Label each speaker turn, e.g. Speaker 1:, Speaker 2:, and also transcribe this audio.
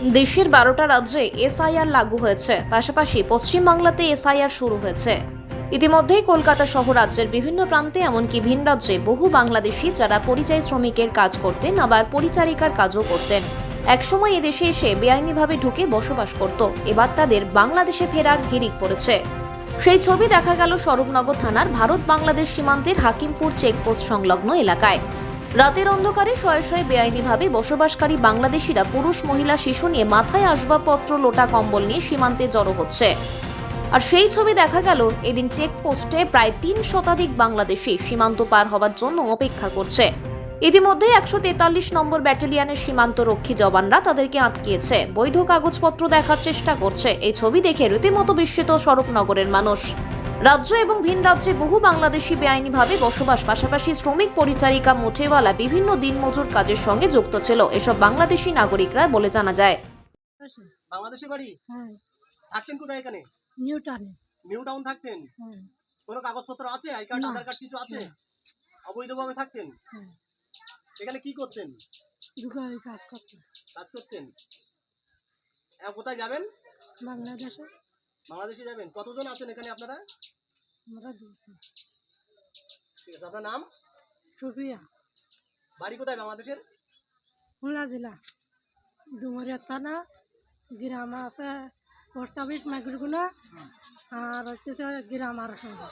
Speaker 1: দেশের বারোটা রাজ্যে এসআইআর লাগু হয়েছে। পাশাপাশি পশ্চিমবাংলাতে এসআইআর শুরু হয়েছে। ইতিমধ্যেই কলকাতা সহ রাজ্যের বিভিন্ন প্রান্তে, এমনকি ভিন রাজ্যে বহু বাংলাদেশি যারা পরিযায়ী শ্রমিকের কাজ করতেন, আবার পরিচারিকার কাজও করতেন। একসময় এদেশে এসে বেআইনিভাবে ঢুকে বসবাস করত। এবার তাদের বাংলাদেশে ফেরার হিড়িক পড়েছে। সেই ছবি দেখা গেল স্বরূপনগর থানার ভারত বাংলাদেশ সীমান্তের হাকিমপুর চেকপোস্ট সংলগ্ন এলাকায়। রাতের অন্ধকারে শয়ে শয়ে বেআইনিভাবে বসবাসকারী বাংলাদেশিরা পুরুষ, মহিলা, শিশু নিয়ে মাথায় আসবাবপত্র, লোটা কম্বল নিয়ে সীমান্তে জড়ো হচ্ছে। আর সেই ছবি দেখা গেল, এদিন চেকপোস্টে প্রায় তিন শতাধিক বাংলাদেশি সীমান্ত পার হওয়ার জন্য অপেক্ষা করছে। ইতিমধ্যে একশো তেতাল্লিশ নম্বর ব্যাটালিয়ানের সীমান্ত রক্ষী জওয়ানরা তাদেরকে আটকিয়েছে বৈধ কাগজপত্র দেখার চেষ্টা করছে। এই ছবি দেখে রীতিমতো বিস্মিত স্বরূপনগরের মানুষ। রাজ্য এবং ভিন রাজ্যে বহু বাংলাদেশি বেআইনিভাবে বসবাস পাশাপাশি শ্রমিক পরিচারিকা মুঠেওয়ালা বিভিন্ন দিনমজুর কাজের সঙ্গে যুক্ত ছিল। এসব বাংলাদেশি নাগরিকরা বলে জানা যায়।
Speaker 2: বাংলাদেশে বাড়ি?
Speaker 3: হ্যাঁ।
Speaker 2: থাকতেন কোথায় এখানে?
Speaker 3: নিউটানে
Speaker 2: নিউ টাউন থাকতেন?
Speaker 3: হ্যাঁ।
Speaker 2: কোনো কাগজপত্র আছে? আই কার্ড আধার কার্ড কিছু আছে? অবৈধভাবে থাকতেন?
Speaker 3: হ্যাঁ।
Speaker 2: এখানে কি করতেন?
Speaker 3: দুগাই কাজ করতে
Speaker 2: কাজ করতেন? এখন কোথায় যাবেন?
Speaker 3: বাংলাদেশে।
Speaker 2: বাংলাদেশে যাবেন? কতজন আছেন এখানে আপনারা?
Speaker 3: আমরা দুজন।
Speaker 2: ঠিক আছে আপনার নাম?
Speaker 3: সুফিয়া
Speaker 2: বাড়ি কোথায় বাংলাদেশের?
Speaker 3: খুলনা জেলা। ডুমরিয়া থানা গ্রাম আছে পোস্ট অফিস মাগুরগুনা আর হচ্ছে গ্রাম আর সঙ্গে